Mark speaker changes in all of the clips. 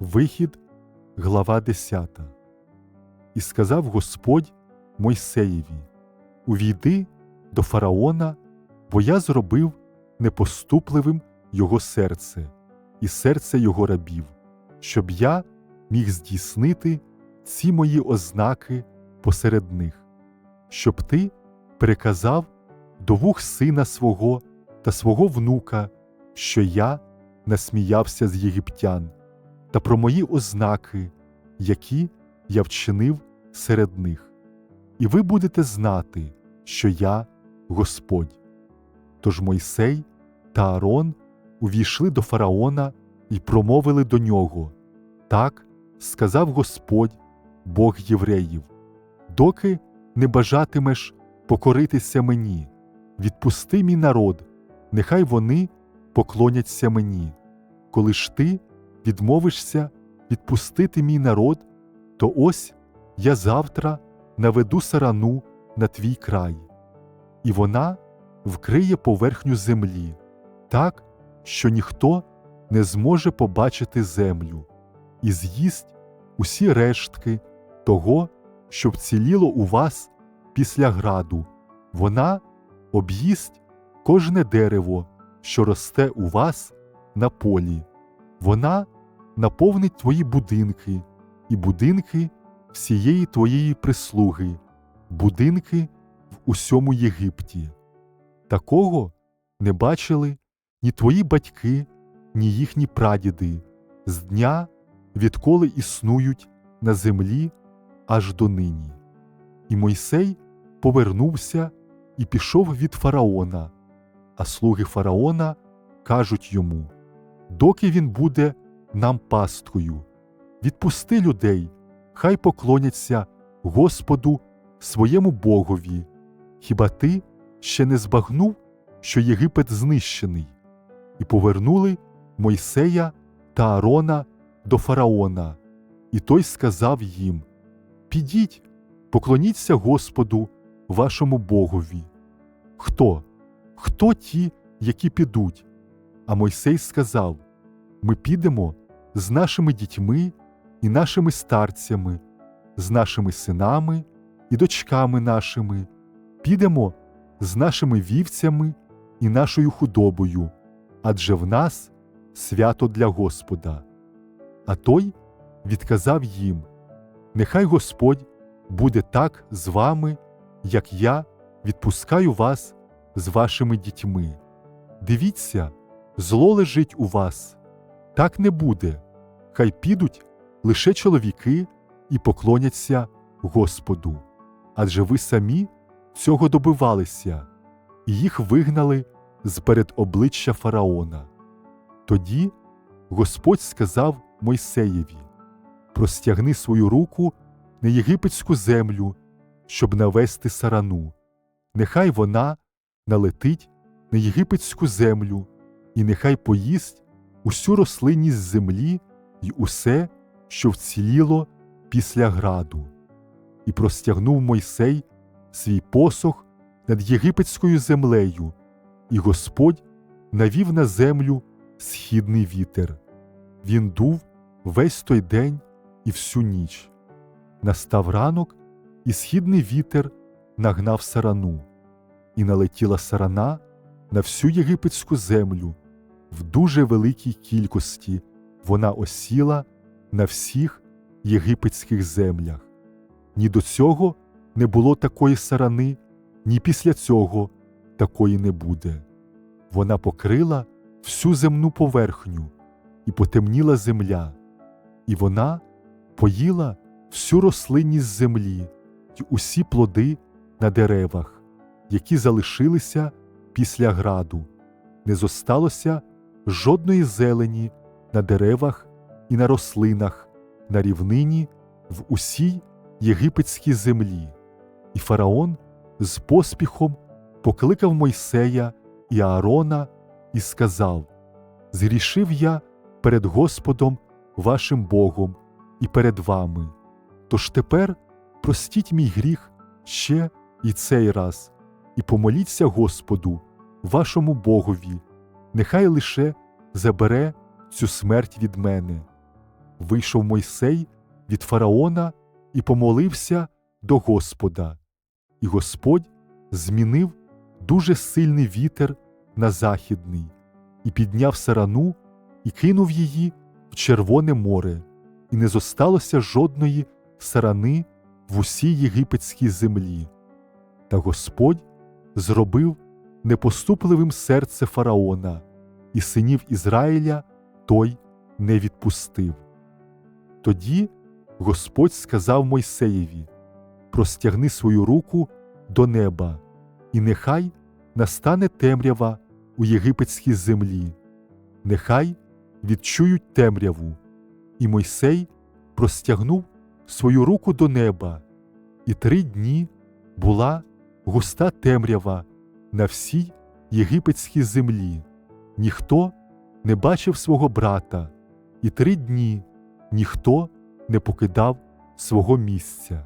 Speaker 1: Вихід, глава 10. І сказав Господь Мойсеєві: Увійди до фараона, бо я зробив непоступливим його серце і серце його рабів, щоб я міг здійснити ці мої ознаки посеред них, щоб ти переказав до вух сина свого та свого внука, що я насміявся з єгиптян, та про мої ознаки, які я вчинив серед них. І ви будете знати, що я Господь. Тож Мойсей та Аарон увійшли до фараона і промовили до нього Так сказав Господь, Бог євреїв, доки не бажатимеш покоритися мені, відпусти мій народ, нехай вони поклоняться мені. Коли ж ти відмовишся відпустити мій народ, то ось я завтра наведу сарану на твій край, і вона вкриє поверхню землі, так, що ніхто не зможе побачити землю, і з'їсть усі рештки того, що вціліло у вас після граду. Вона об'їсть кожне дерево, що росте у вас на полі. Вона наповнить твої будинки і будинки всієї твоєї прислуги, будинки в усьому Єгипті. Такого не бачили ні твої батьки, ні їхні прадіди з дня, відколи існують на землі аж до нині. І Мойсей повернувся і пішов від фараона, а слуги фараона кажуть йому: Доки він буде нам пасткою, відпусти людей, хай поклоняться Господу своєму Богові. Хіба ти ще не збагнув, що Єгипет знищений? І повернули Мойсея та Аарона до фараона, і той сказав їм: Підіть, поклоніться Господу, вашому Богові. Хто? Хто ті, які підуть? А Мойсей сказав: Ми підемо з нашими дітьми і нашими старцями, з нашими синами і дочками нашими, підемо з нашими вівцями і нашою худобою, адже в нас свято для Господа. А той відказав їм: Нехай Господь буде так з вами, як я відпускаю вас з вашими дітьми. Дивіться, зло лежить у вас. Так не буде. Хай підуть лише чоловіки і поклоняться Господу. Адже ви самі цього добивалися, і їх вигнали з перед обличчя фараона. Тоді Господь сказав Мойсеєві: Простягни свою руку на єгипетську землю, щоб навести сарану. Нехай вона налетить на єгипетську землю, і нехай поїсть усю рослинність землі й усе, що вціліло після граду. І простягнув Мойсей свій посох над єгипетською землею, і Господь навів на землю східний вітер. Він дув весь той день і всю ніч. Настав ранок, і східний вітер нагнав сарану, і налетіла сарана на всю єгипетську землю. В дуже великій кількості вона осіла на всіх єгипетських землях. Ні до цього не було такої сарани, ні після цього такої не буде. Вона покрила всю земну поверхню, і потемніла земля, і вона поїла всю рослинність землі й усі плоди на деревах, які залишилися після граду, не зосталося жодної зелені на деревах і на рослинах, на рівнині в усій єгипетській землі. І фараон з поспіхом покликав Мойсея і Аарона і сказав: Згрішив я перед Господом вашим Богом і перед вами. Тож тепер простіть мій гріх ще і цей раз, і помоліться Господу, вашому Богові, нехай лише забере цю смерть від мене. вийшов Мойсей від фараона і помолився до Господа, і Господь змінив дуже сильний вітер на західний, і підняв сарану, і кинув її в Червоне море, і не зосталося жодної сарани в усій єгипетській землі. Та Господь зробив непоступливим серце фараона, і синів Ізраїля той не відпустив. Тоді Господь сказав Мойсеєві: Простягни свою руку до неба, і нехай настане темрява у єгипетській землі, нехай відчують темряву. І Мойсей простягнув свою руку до неба, і три дні була густа темрява на всій єгипетській землі. Ніхто не бачив свого брата, і три дні ніхто не покидав свого місця.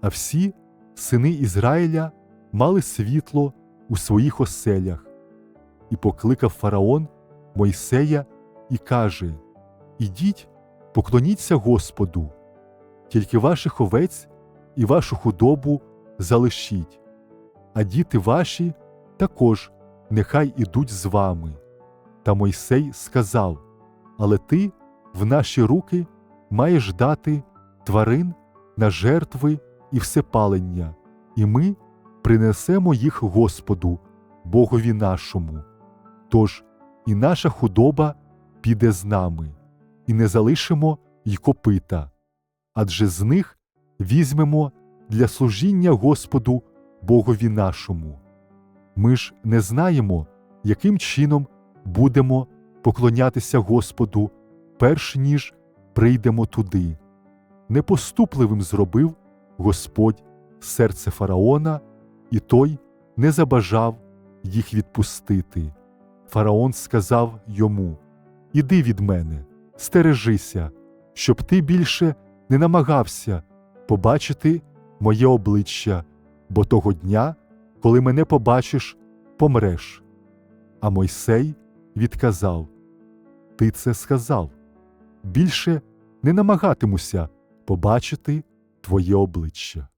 Speaker 1: А всі сини Ізраїля мали світло у своїх оселях. І покликав фараон Мойсея і каже: Ідіть, поклоніться Господу, тільки ваших овець і вашу худобу залишіть, а діти ваші також нехай ідуть з вами. Та Мойсей сказав: Але ти в наші руки маєш дати тварин на жертви і всепалення, і ми принесемо їх Господу, Богові нашому. Тож і наша худоба піде з нами, і не залишимо й копита, адже з них візьмемо для служіння Господу Богові нашому. Ми ж не знаємо, яким чином будемо поклонятися Господу, перш ніж прийдемо туди. Непоступливим зробив Господь серце фараона, і той не забажав їх відпустити. Фараон сказав йому: Іди від мене, стережися, щоб ти більше не намагався побачити моє обличчя, бо того дня, коли мене побачиш, помреш. А Мойсей відказав: Ти це сказав. Більше не намагатимуся побачити твоє обличчя.